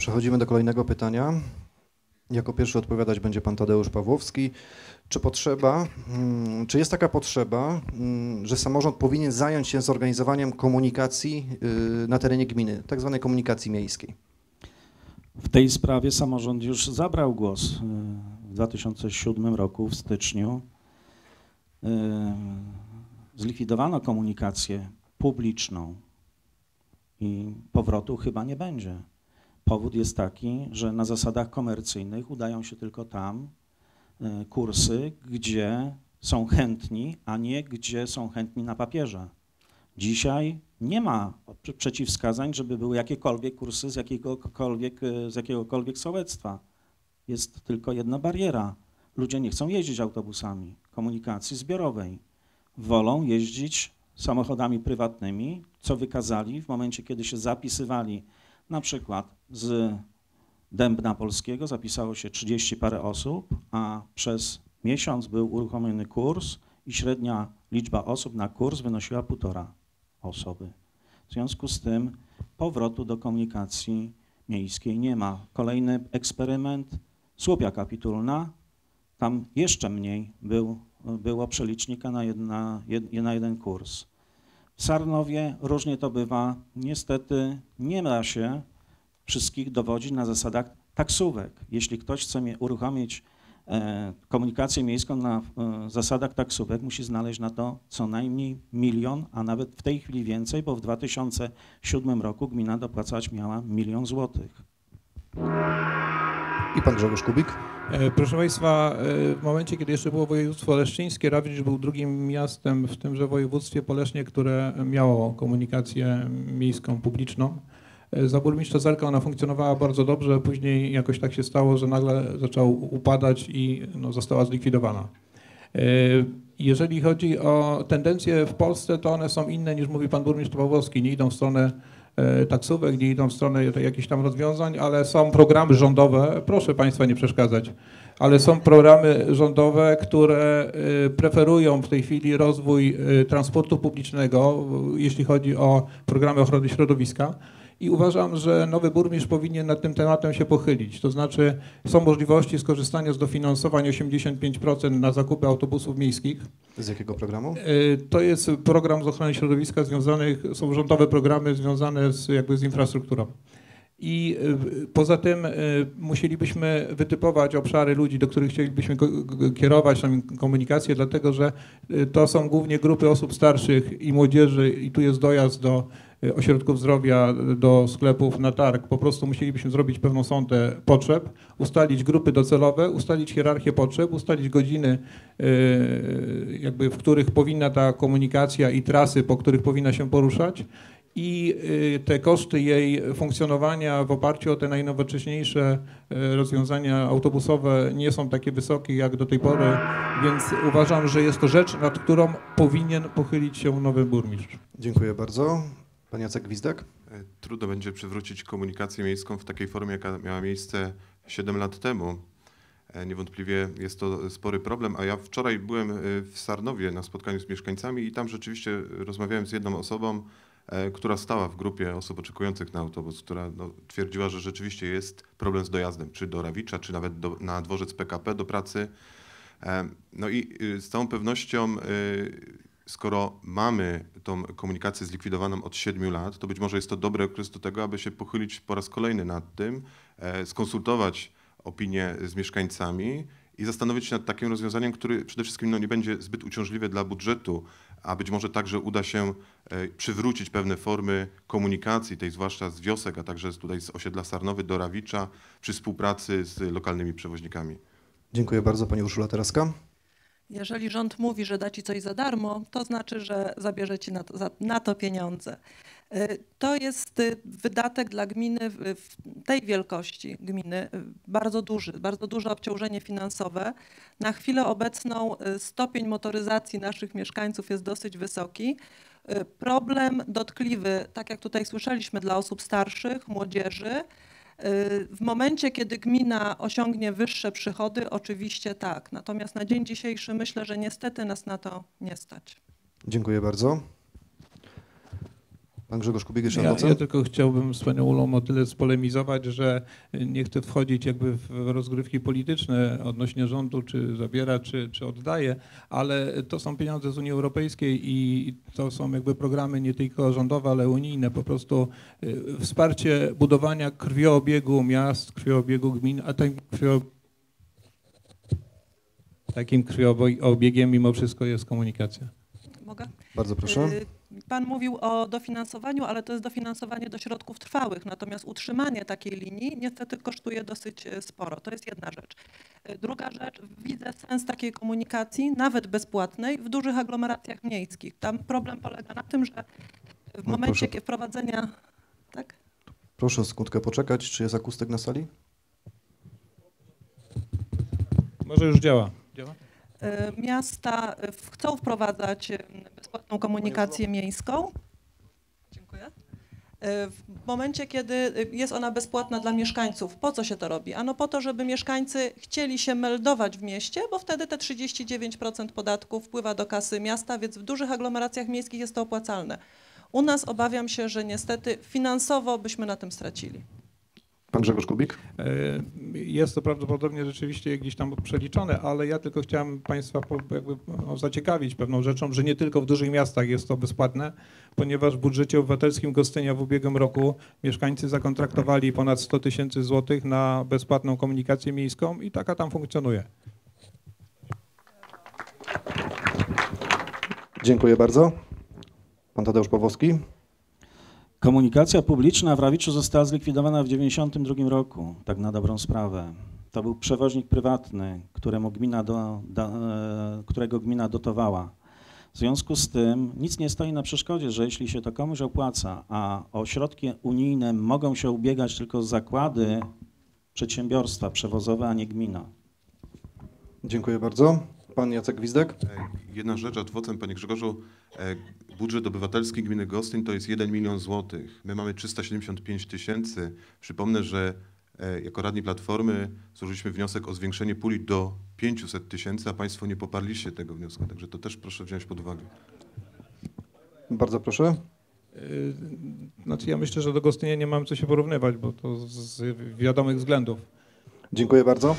Przechodzimy do kolejnego pytania. Jako pierwszy odpowiadać będzie pan Tadeusz Pawłowski. Czy potrzeba, mm, czy jest taka potrzeba, mm, że samorząd powinien zająć się zorganizowaniem komunikacji y, na terenie gminy, tak zwanej komunikacji miejskiej? W tej sprawie samorząd już zabrał głos y, w 2007 roku, w styczniu. Y, Zlikwidowano komunikację publiczną i powrotu chyba nie będzie. Powód jest taki, że na zasadach komercyjnych udają się tylko tam y, kursy, gdzie są chętni, a nie gdzie są chętni na papierze. Dzisiaj nie ma pr- przeciwwskazań, żeby były jakiekolwiek kursy z jakiegokolwiek, y, z jakiegokolwiek sołectwa. Jest tylko jedna bariera. Ludzie nie chcą jeździć autobusami komunikacji zbiorowej. Wolą jeździć samochodami prywatnymi, co wykazali w momencie, kiedy się zapisywali na przykład z Dębna Polskiego, zapisało się 30 parę osób, a przez miesiąc był uruchomiony kurs i średnia liczba osób na kurs wynosiła półtora osoby. W związku z tym powrotu do komunikacji miejskiej nie ma. Kolejny eksperyment, Słupia Kapitulna, tam jeszcze mniej był, było przelicznika na, jedna, jed, na jeden kurs. Sarnowie różnie to bywa. Niestety nie da się wszystkich dowodzić na zasadach taksówek. Jeśli ktoś chce uruchomić e, komunikację miejską na e, zasadach taksówek, musi znaleźć na to co najmniej milion, a nawet w tej chwili więcej, bo w 2007 roku gmina dopłacać miała milion złotych. I pan Grzegorz Kubik? E, Proszę Państwa, e, w momencie, kiedy jeszcze było województwo leszczyńskie, Rawicz był drugim miastem w tymże województwie po Lesznie, które miało komunikację miejską, publiczną. E, Za burmistrza Zerka ona funkcjonowała bardzo dobrze, później jakoś tak się stało, że nagle zaczął upadać i no, została zlikwidowana. Jeżeli chodzi o tendencje w Polsce, to one są inne niż mówi pan burmistrz Pawłowski. Nie idą w stronę taksówek, nie idą w stronę jakichś tam rozwiązań, ale są programy rządowe, proszę Państwa nie przeszkadzać, ale są programy rządowe, które e, preferują w tej chwili rozwój e, transportu publicznego, e, jeśli chodzi o programy ochrony środowiska. I uważam, że nowy burmistrz powinien nad tym tematem się pochylić. To znaczy są możliwości skorzystania z dofinansowań 85% na zakupy autobusów miejskich. Z jakiego programu? Y, To jest program z ochrony środowiska związanych, są rządowe programy związane z, jakby z infrastrukturą. I y, poza tym y, musielibyśmy wytypować obszary ludzi, do których chcielibyśmy kierować tam komunikację, dlatego że to są głównie grupy osób starszych i młodzieży i tu jest dojazd do ośrodków zdrowia, do sklepów, na targ. Po prostu musielibyśmy zrobić pewną sądę potrzeb, ustalić grupy docelowe, ustalić hierarchię potrzeb, ustalić godziny, y, jakby w których powinna ta komunikacja i trasy, po których powinna się poruszać i y, te koszty jej funkcjonowania w oparciu o te najnowocześniejsze rozwiązania autobusowe nie są takie wysokie jak do tej pory, więc uważam, że jest to rzecz, nad którą powinien pochylić się nowy burmistrz. Dziękuję bardzo. Pan Jacek Gwizdek? E, Trudno będzie przywrócić komunikację miejską w takiej formie, jaka miała miejsce 7 lat temu. E, Niewątpliwie jest to spory problem, a ja wczoraj byłem e, w Sarnowie na spotkaniu z mieszkańcami i tam rzeczywiście rozmawiałem z jedną osobą, która stała w grupie osób oczekujących na autobus, która no, twierdziła, że rzeczywiście jest problem z dojazdem, czy do Rawicza, czy nawet do, na dworzec PKP do pracy. No i y, z całą pewnością, y, skoro mamy tą komunikację zlikwidowaną od 7 lat, to być może jest to dobry okres do tego, aby się pochylić po raz kolejny nad tym, e, skonsultować opinie z mieszkańcami i zastanowić się nad takim rozwiązaniem, które przede wszystkim no, nie będzie zbyt uciążliwe dla budżetu, a być może także uda się e, przywrócić pewne formy komunikacji, tej zwłaszcza z wiosek, a także tutaj z osiedla Sarnowy do Rawicza przy współpracy z lokalnymi przewoźnikami. Dziękuję bardzo. Pani Urszula Teraska? Jeżeli rząd mówi, że da ci coś za darmo, to znaczy, że zabierze ci na to, na to pieniądze. Y, To jest y, wydatek dla gminy w tej wielkości gminy, y, bardzo duży, bardzo duże obciążenie finansowe. Na chwilę obecną stopień motoryzacji naszych mieszkańców jest dosyć wysoki. Problem dotkliwy, tak jak tutaj słyszeliśmy, dla osób starszych, młodzieży. Y, W momencie, kiedy gmina osiągnie wyższe przychody, oczywiście tak. Natomiast na dzień dzisiejszy myślę, że niestety nas na to nie stać. Dziękuję bardzo. Pan Grzegorz Kubik jeszcze Ja, ja tylko chciałbym z panią Ulą o tyle spolemizować, że nie chcę wchodzić jakby w rozgrywki polityczne odnośnie rządu, czy zabiera, czy, czy oddaje, ale to są pieniądze z Unii Europejskiej i to są jakby programy nie tylko rządowe, ale unijne. Po prostu y, wsparcie budowania krwioobiegu miast, krwioobiegu gmin, a ten krwio... takim krwiobiegiem mimo wszystko jest komunikacja. Mogę? Bardzo proszę. Pan mówił o dofinansowaniu, ale to jest dofinansowanie do środków trwałych, natomiast utrzymanie takiej linii niestety kosztuje dosyć e, sporo. To jest jedna rzecz. E, Druga rzecz, widzę sens takiej komunikacji, nawet bezpłatnej, w dużych aglomeracjach miejskich. Tam problem polega na tym, że w No, momencie proszę. wprowadzenia... Tak? Proszę sekundkę poczekać. Czy jest akustyk na sali? Może już działa. Działa? E, Miasta chcą wprowadzać bezpłatną komunikację miejską. Dziękuję. E, W momencie, kiedy e, jest ona bezpłatna dla mieszkańców, po co się to robi? Ano po to, żeby mieszkańcy chcieli się meldować w mieście, bo wtedy te 39% podatku wpływa do kasy miasta, więc w dużych aglomeracjach miejskich jest to opłacalne. U nas obawiam się, że niestety finansowo byśmy na tym stracili. Pan Grzegorz Kubik? E, Jest to prawdopodobnie rzeczywiście gdzieś tam przeliczone, ale ja tylko chciałem Państwa jakby no, zaciekawić pewną rzeczą, że nie tylko w dużych miastach jest to bezpłatne, ponieważ w budżecie obywatelskim Gostynia w ubiegłym roku mieszkańcy zakontraktowali ponad 100 tysięcy złotych na bezpłatną komunikację miejską i taka tam funkcjonuje. Dziękuję bardzo. Pan Tadeusz Pawłowski? Komunikacja publiczna w Rawiczu została zlikwidowana w 1992 roku, tak na dobrą sprawę. To był przewoźnik prywatny, któremu gmina do, e, którego gmina dotowała. W związku z tym nic nie stoi na przeszkodzie, że jeśli się to komuś opłaca, a o środki unijne mogą się ubiegać tylko zakłady, przedsiębiorstwa przewozowe, a nie gmina. Dziękuję bardzo. Pan Jacek Gwizdek? E, Jedna rzecz adwocem, panie Grzegorzu. E, Budżet obywatelski gminy Gostyń to jest 1 milion złotych. My mamy 375 tysięcy. Przypomnę, że e, jako radni Platformy złożyliśmy wniosek o zwiększenie puli do 500 tysięcy, a państwo nie poparliście tego wniosku. Także to też proszę wziąć pod uwagę. Bardzo proszę. Znaczy ja myślę, że do Gostynia nie mam co się porównywać, bo to z wiadomych względów. Dziękuję bardzo.